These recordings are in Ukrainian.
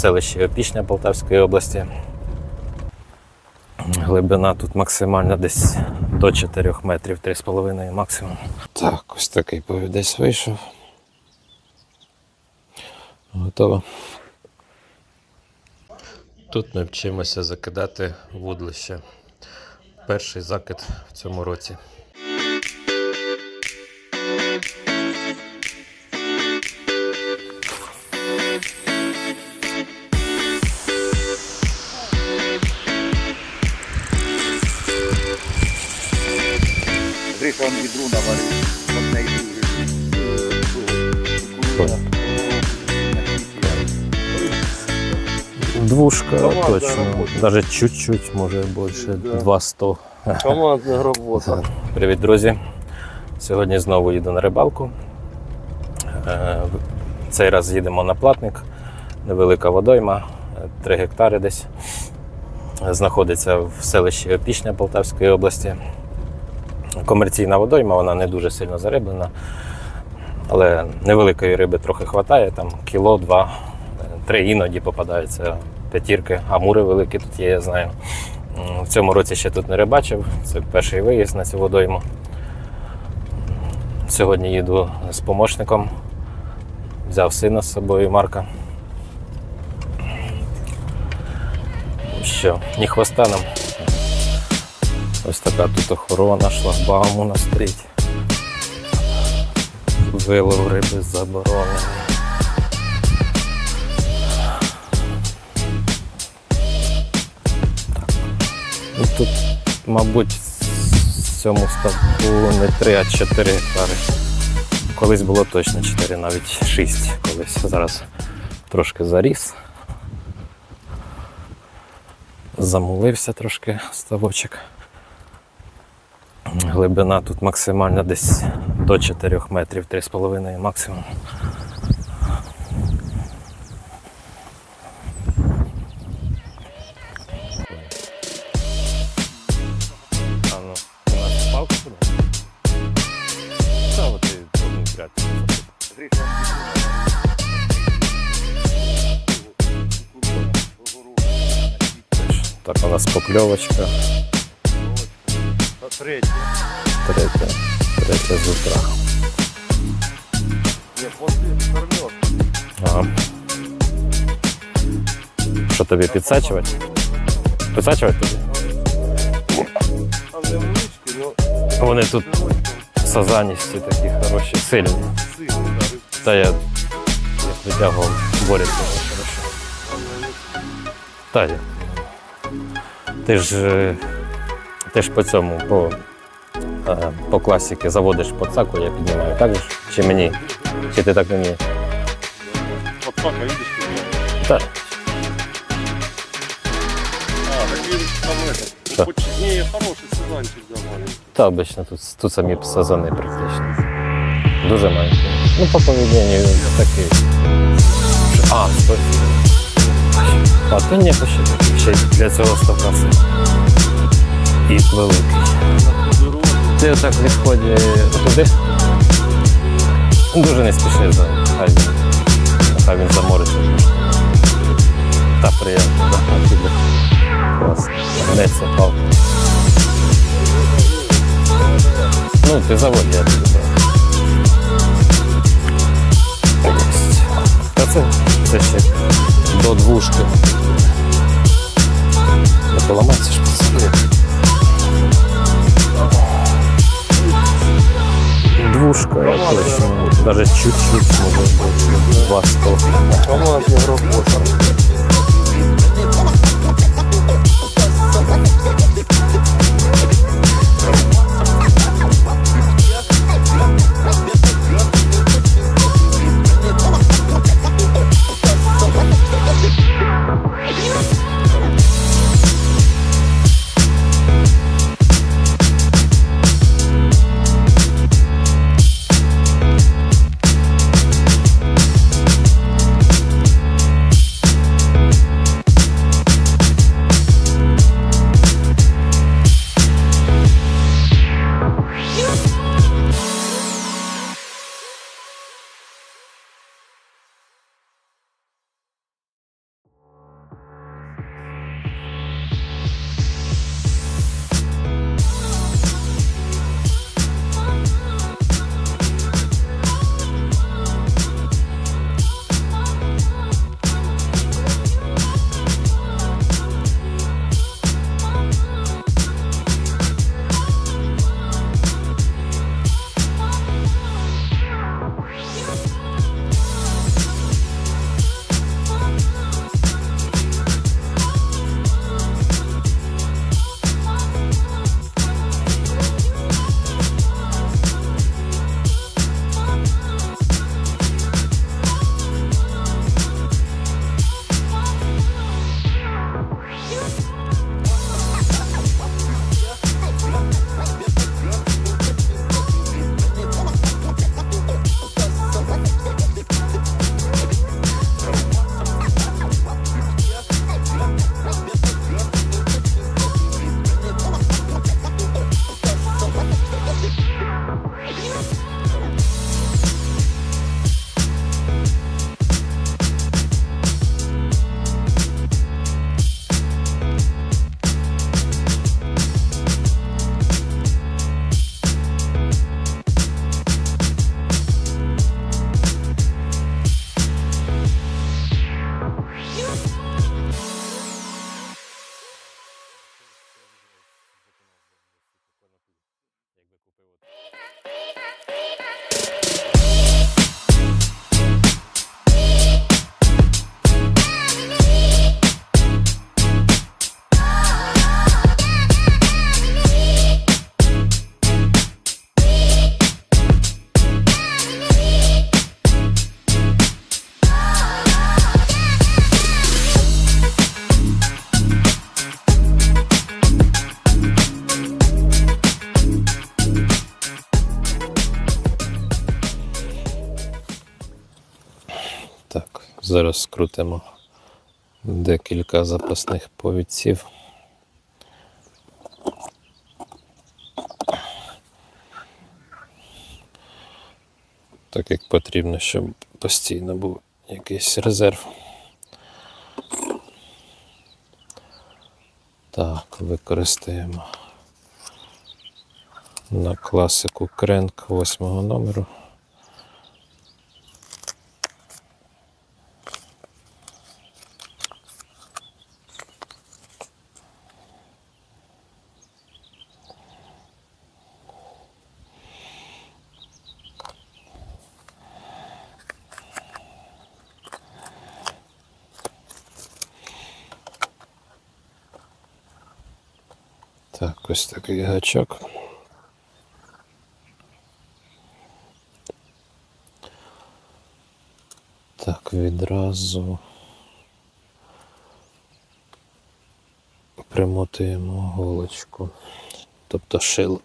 селищі Опішня Полтавської області. Глибина тут максимальна десь до 4 метрів, 3,5 максимум. Так, ось такий повідець вийшов. Готово. Тут ми вчимося закидати вудлище. Перший закид в цьому році. Гриша он відру наварив. Одне і друге. Двушка Командна точно. робота. Даже чуть-чуть, може більше. Да. 200. Командна робота. Привіт, друзі! Сьогодні знову їду на рибалку. Е, Цей раз їдемо на платник. Невелика водойма, 3 гектари десь. Знаходиться в селищі Опішня Полтавської області. Комерційна водойма, вона не дуже сильно зариблена, але невеликої риби трохи вистачає, там кіло, два, три іноді попадаються п'ятірки, амури великі тут є, я знаю. В цьому році ще тут не рибачив. Це перший виїзд на цю водойму. Сьогодні їду з помощником. Взяв сина з собою Марка. Що, ні хвоста нам. Ось така тут охорона, шлагбаум у нас стоїть. Вилов риби заборонений. Ну, тут, мабуть, в цьому ставку не 3, а 4 гектари. Колись було точно 4, навіть 6 колись. Зараз трошки заріс. Замулився трошки ставочок. Глибина тут максимальна десь до 4 метрів, 3,5 максимум. Ну, Так у нас покльовочка. А третє. Третя, третя з утра. Ні, после кормьот. Ага. Що тобі підсачувати? Підсачувати тобі? Там невеличкі, но Вони тут сазаністі такі хороші, сильні. сильні, да, рибки. Та я як витягував борються хорошо. Та я. Ти ж, е, ти ж по цьому, по, е, по класіки заводиш подсаку, я піднімаю, так же? ж? Чи мені? Чи ти так не вмієш? Вот так, а видишь, что Так. А, так він там. Хоч не хороший сезончик завалив. Та обично тут, тут самі сазани практично. Дуже маленькі. Ну, по поведінню такий. А, стой. А то ні, ще, ще для цього це. І великий. Ти отак відході туди. Дуже не спіши за хай він. Хай він замориться. Та приємно. Клас. Гнеться палка. Ну, ти заводь, я тобі кажу. Та це, це ще до двушки. Не поламається ж пацани. Двушка, точно. Даже чуть-чуть может быть Два сто. Зараз скрутимо декілька запасних повідців. Так як потрібно, щоб постійно був якийсь резерв. Так, використаємо на класику кренк восьмого номеру. Так, ось такий гачок. Так, відразу примотуємо голочку, тобто шило.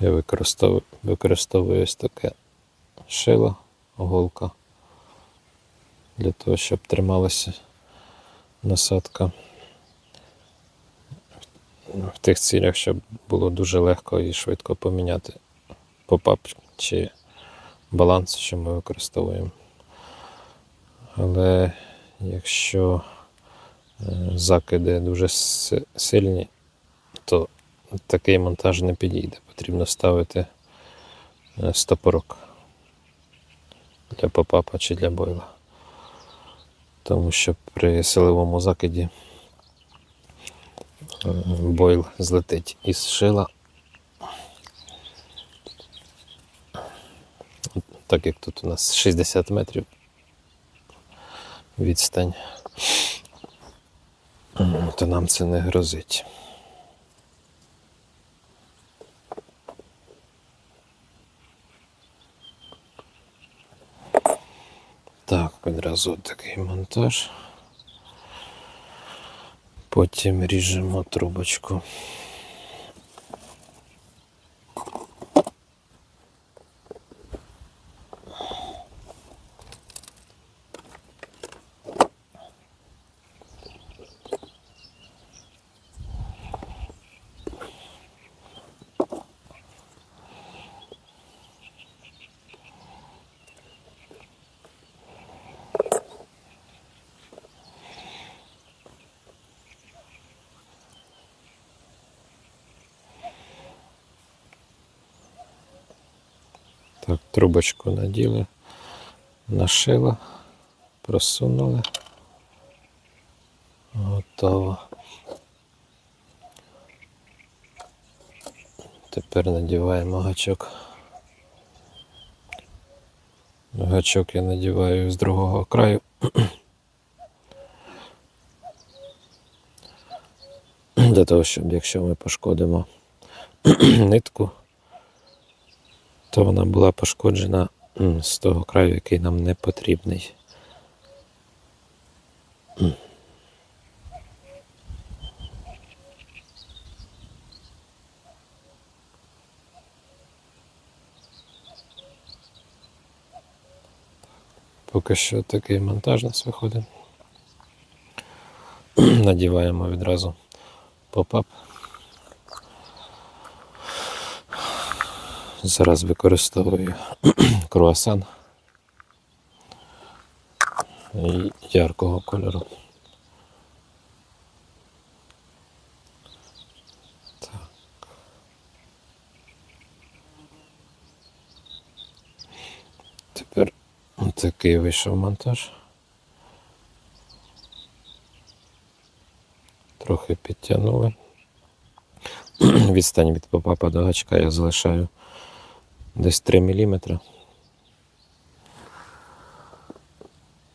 Я використовую, використовую ось таке шило, голка для того, щоб трималася насадка в тих цілях, щоб було дуже легко і швидко поміняти попап чи баланс, що ми використовуємо. Але якщо е, закиди дуже сильні, то такий монтаж не підійде. Потрібно ставити е, стопорок для попапа чи для бойла тому що при силовому закиді е, бойл злетить із шила. Так як тут у нас 60 метрів відстань, то нам це не грозить. Одразу такий монтаж. Потім ріжемо трубочку. Так, трубочку наділи, нашили, просунули. Готово. Тепер надіваємо гачок. Гачок я надіваю з другого краю. Для того, щоб якщо ми пошкодимо нитку, то вона була пошкоджена з того краю, який нам не потрібний. Поки що такий монтаж нас виходить. Надіваємо відразу попап. Зараз використовую круасан яркого кольору. Так. Тепер такий вийшов монтаж. Трохи підтягнули. Відстань від попапа до гачка я залишаю десь 3 мм.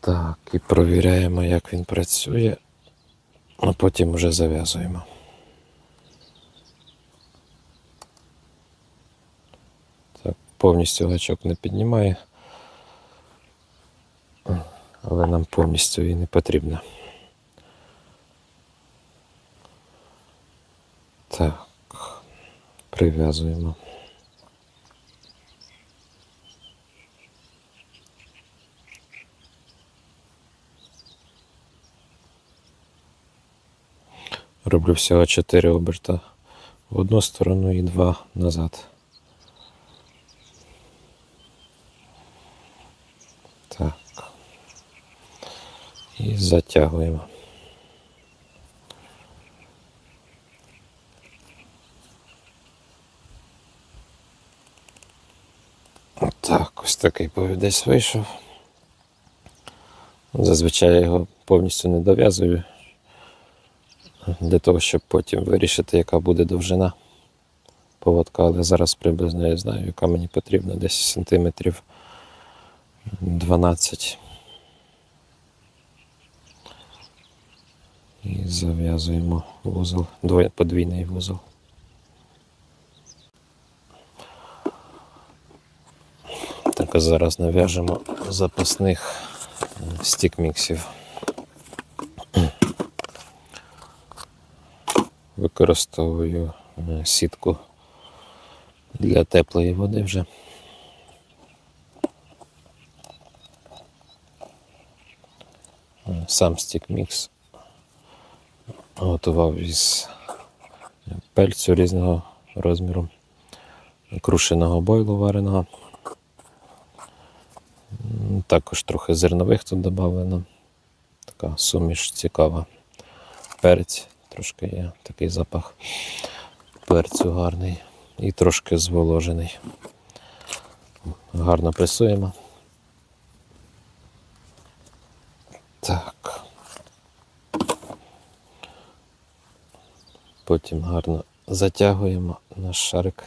Так, і провіряємо, як він працює, а потім вже зав'язуємо. Так, повністю гачок не піднімає, але нам повністю і не потрібно. Так, прив'язуємо. Роблю всього 4 оберта в одну сторону і 2 назад. Так. І затягуємо. Так, ось такий повідець вийшов. Зазвичай я його повністю не дов'язую для того, щоб потім вирішити, яка буде довжина поводка, але зараз приблизно я знаю, яка мені потрібна, десь сантиметрів 12. І зав'язуємо вузол, подвійний вузол. Так, зараз нав'яжемо запасних стік-міксів. Використовую е, сітку для теплої води вже. Е, Сам стік-мікс готував із пельцю різного розміру, крушеного бойлу вареного. Також трохи зернових тут додано. Така суміш цікава. Перець, трошки є такий запах перцю гарний і трошки зволожений. Гарно пресуємо. Так. Потім гарно затягуємо наш шарик.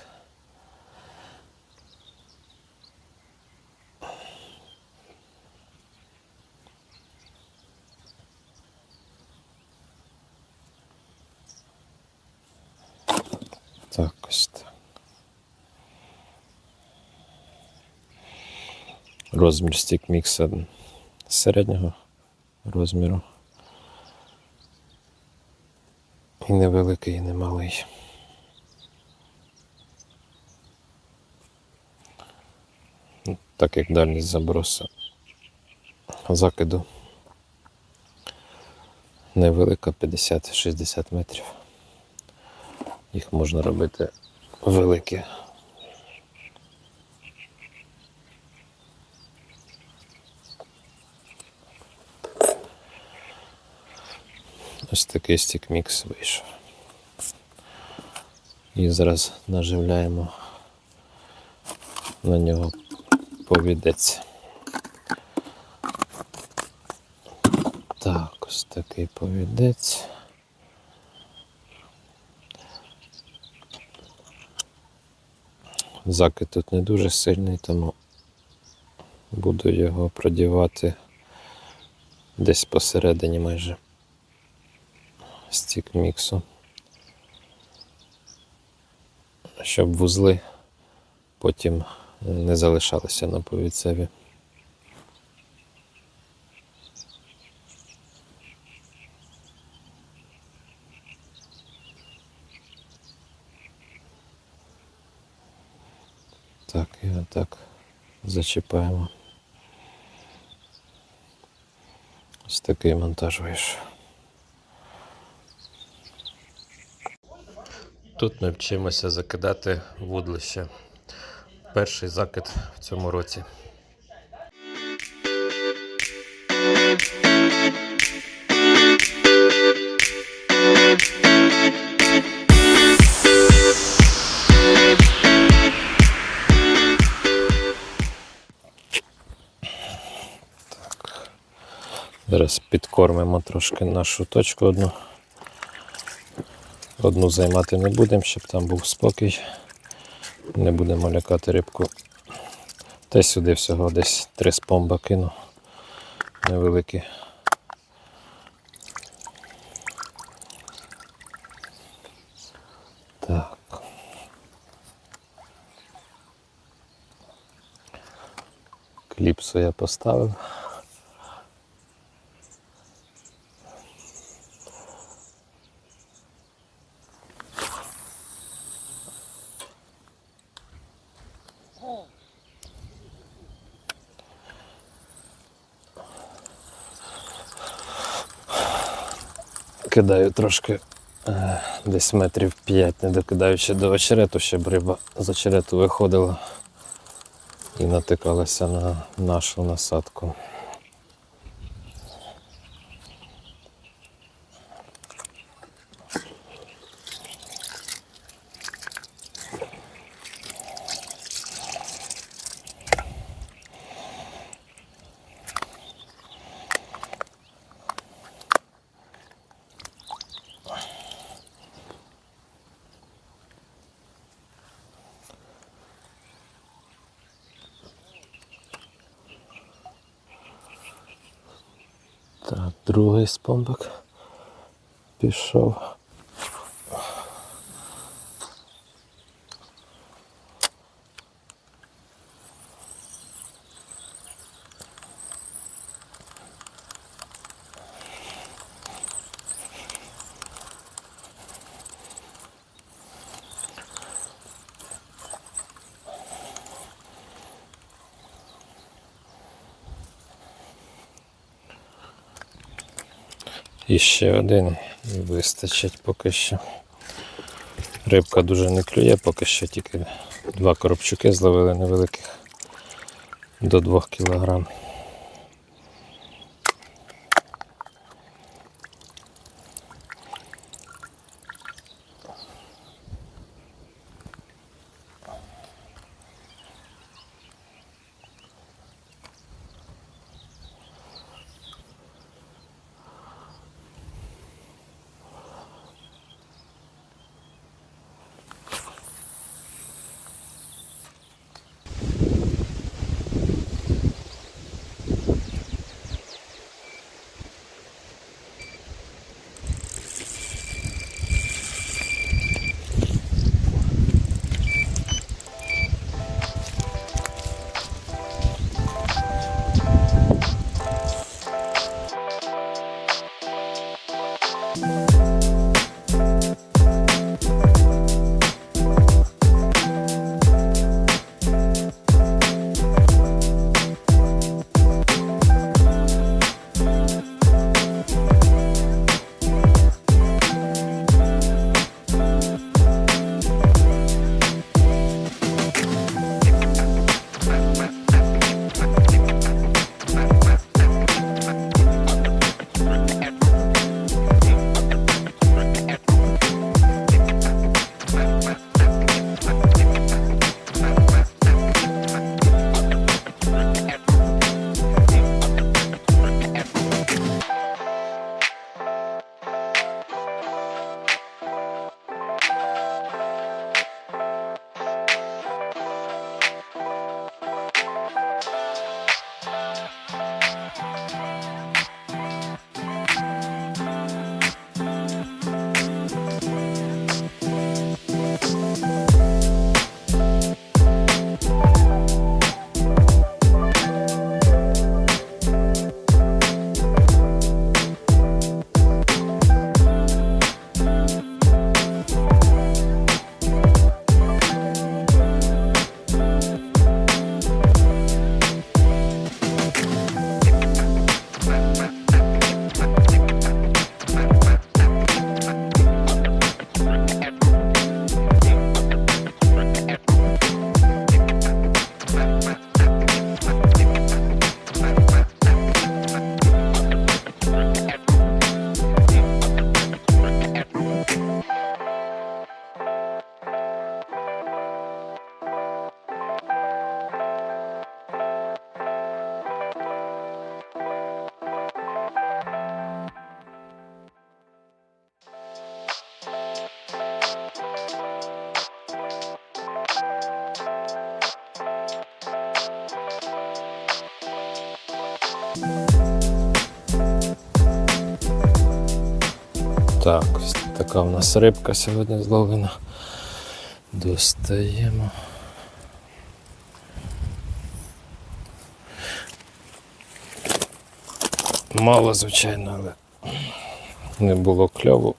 Так, ось так. Розмір стік мікса середнього розміру. І невеликий, і немалий. Так як дальність забросу закиду невелика 50-60 метрів. Їх можна робити великі. Ось такий стік-мікс вийшов. І зараз наживляємо на нього повідець. Так, ось такий повідець. Закид тут не дуже сильний, тому буду його продівати десь посередині майже стік міксу. Щоб вузли потім не залишалися на повіцеві. Так, і отак зачіпаємо. Ось такий монтаж вийшов. Тут ми вчимося закидати вудлище. Перший закид в цьому році. Підкормимо трошки нашу точку одну. Одну займати не будемо, щоб там був спокій. Не будемо лякати рибку. Та сюди всього десь три спомба кину. Невеликі. Так. Кліпсу я поставив. Кидаю трошки Е, Десь метрів 5, не докидаючи до очерету, щоб риба з очерету виходила і натикалася на нашу насадку. Так, другий спомбик пішов. І ще один вистачить поки що. Рибка дуже не клює, поки що тільки два коробчуки зловили невеликих до 2 кг. Так, ось така в нас рибка сьогодні зловлена. Достаємо. Мало, звичайно, але не було кльову,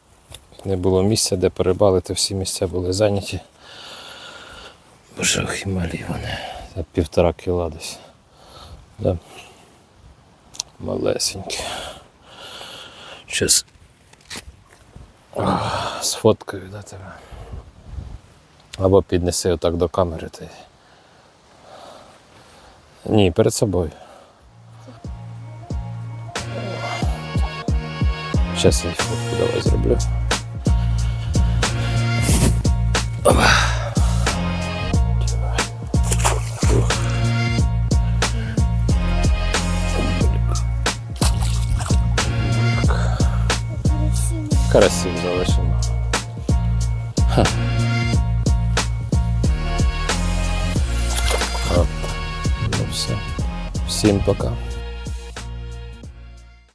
не було місця, де перебалити, всі місця були зайняті. І малі вони. За півтора кіла десь. Да. Малесенькі. Щас Ах, Сфоткаю до тебе. Або піднеси отак до камери. Ти. Ні, перед собою. Зараз я фотку давай зроблю. Красиво залишимо. Ха. От. Ну все. Всім пока.